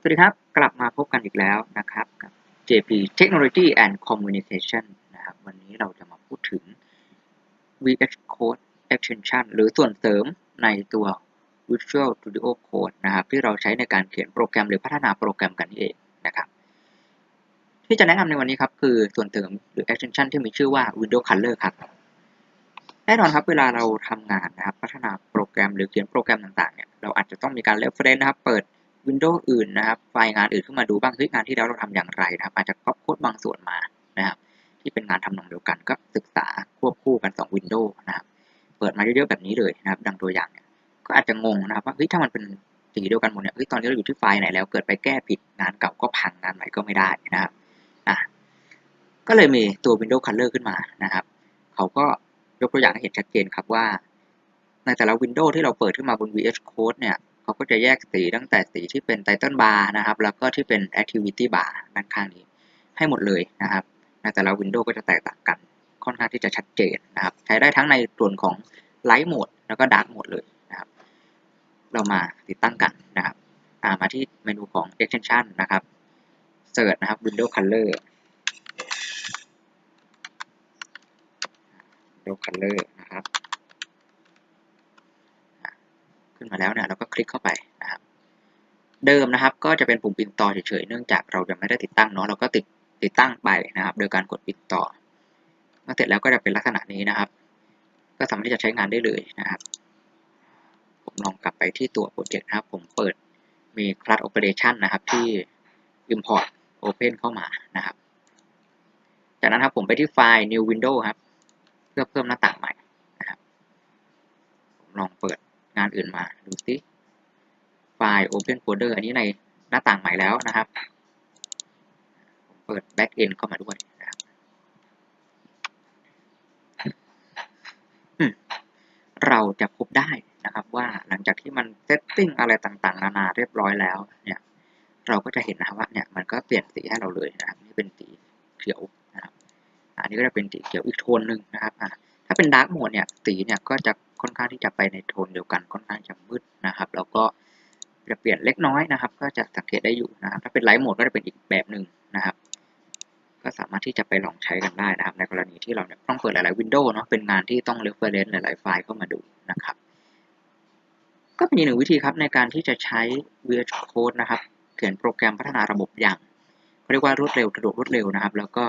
สวัสดีครับ กลับมาพบกันอีกแล้วนะครับกับ JP Technology and Communication นะครับวันนี้เราจะมาพูดถึง VS Code Extension หรือส่วนเสริมในตัว Visual Studio Code นะครับที่เราใช้ในการเขียนโปรแกรมหรือพัฒนาโปรแกรมกันนี่เองนะครับ ที่จะแนะนำในวันนี้ครับ คือส่วนเสริมหรือ extension ที่มีชื่อว่า Window Color ครับแน่นอนครับเวลาเราทำงานนะครับพัฒนาโปรแกรมหรือเขียนโปรแกรมต่างๆเนี่ยเราอาจจะต้องมีการ reference นะครับเปิด window อื่นนะครับ ไฟล์งานอื่นขึ้นมาดูบ้างเฮ้ยงานที่แล้วเราทำอย่างไรนะครับ อาจจะก๊อปโค้ดบางส่วนมานะครับ ที่เป็นงานทำนองเดียวกันก็ศึกษาควบคู่กัน2 Windows นะครับ เปิดมาเยอะๆแบบนี้เลยนะครับ ดังตัวอย่างเนี่ยก็อาจจะงงนะครับว่าเฮ้ยถ้ามันเป็นสีเดียวกันหมดเนี่ยเฮ้ยตอนนี้เราอยู่ที่ไฟล์ไหนแล้วเกิดไปแก้ผิดงานเก่าก็พังงานใหม่ก็ไม่ได้นะครับอะก็เลยมีตัว window Color ขึ้นมานะครับ เขาก็ยกตัวอย่างให้เห็นชัดเจนครับว่าในแต่ละ Windows ที่เราเปิดขึ้นมาบน VS Code เนี่ย เขาก็จะแยกสีตั้งแต่สีที่เป็น Title Bar นะครับ แล้วก็ที่เป็น Activity Bar ด้านข้างนี้ ให้หมดเลยนะครับในแต่ละ Windows ก็จะแตกต่างกัน ค่อนข้างที่จะชัดเจนนะครับ ใช้ได้ทั้งในส่วนของ Light Mode แล้วก็ Dark Mode เลยนะครับ เรามาติดตั้งกันนะครับามาที่เมนูของ Extension นะครับ Search นะครับ window Color window Color นะครับ ขึ้ นมาแล้วเนี่ยเราก็คลิกเข้าไปนะครับ เดิมนะครับก็จะเป็นปุ่มปิดต่อเฉยๆเนื่องจากเรายังไม่ได้ติดตั้งเนาะเราก็ติดติดตั้งไปนะครับ โดยการกดปิดต่อเมื่อเสร็จแล้วก็จะเป็นลักษณะนี้นะครับ ก็สามารถที่จะใช้งานได้เลยนะครับ ผมลองกลับไปที่ตัวโปรเจกต์นะครับ ผมเปิดมี class operation นะครับที่ import open เข้ามานะครับ จากนั้นครับผมไปที่ไฟล์ new window ครับ เพื่อเพิ่มหน้าต่างใหม่นะครับ ผมลองเปิด งานอื่นมา ดูสิไฟล์ Open Folder อันนี้ในหน้าต่างใหม่แล้วนะครับ เปิด Back End เข้ามาด้วยนะครับเราจะพบได้นะครับว่าหลังจากที่มันเซตติ้งอะไรต่างๆ นานาเรียบร้อยแล้วเนี่ยเราก็จะเห็นนะครับว่าเนี่ยมันก็เปลี่ยนสีให้เราเลยนะครับนี่เป็นสีเขียวนะครับอันนี้ก็จะเป็นสีเขียวอีกโทนหนึ่งนะครับถ้าเป็นดาร์กโหมดเนี่ยสีเนี่ยก็จะ ค่อนข้างที่จะไปในโทนเดียวกันค่อนข้างจะมืดนะครับแล้วก็จะเปลี่ยนเล็กน้อยนะครับ ก็จะสังเกตได้อยู่นะครับถ้าเป็นไลท์โหมดก็จะเป็นอีกแบบหนึ่งนะครับ ก็สามารถที่จะไปลองใช้กันได้นะครับ ในกรณีที่เราเนี่ยต้องเปิดหลายๆวินโดว์เนาะเป็นงานที่ต้อง reference หลายๆไฟล์เข้ามาดูนะครับ ก็เป็นอีกหนึ่งวิธีครับในการที่จะใช้ VS Code นะครับ เขียนโปรแกรมพัฒนาระบบอย่างเขาเรียกว่ารวดเร็วสะดวกรวดเร็วนะครับ แล้วก็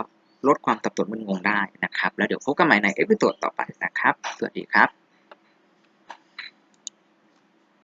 ลดความสับสนมึนงงได้นะครับ แล้วเดี๋ยวพบกันใหม่ในเอพิโซดต่อไปนะครับ สวัสดีครับ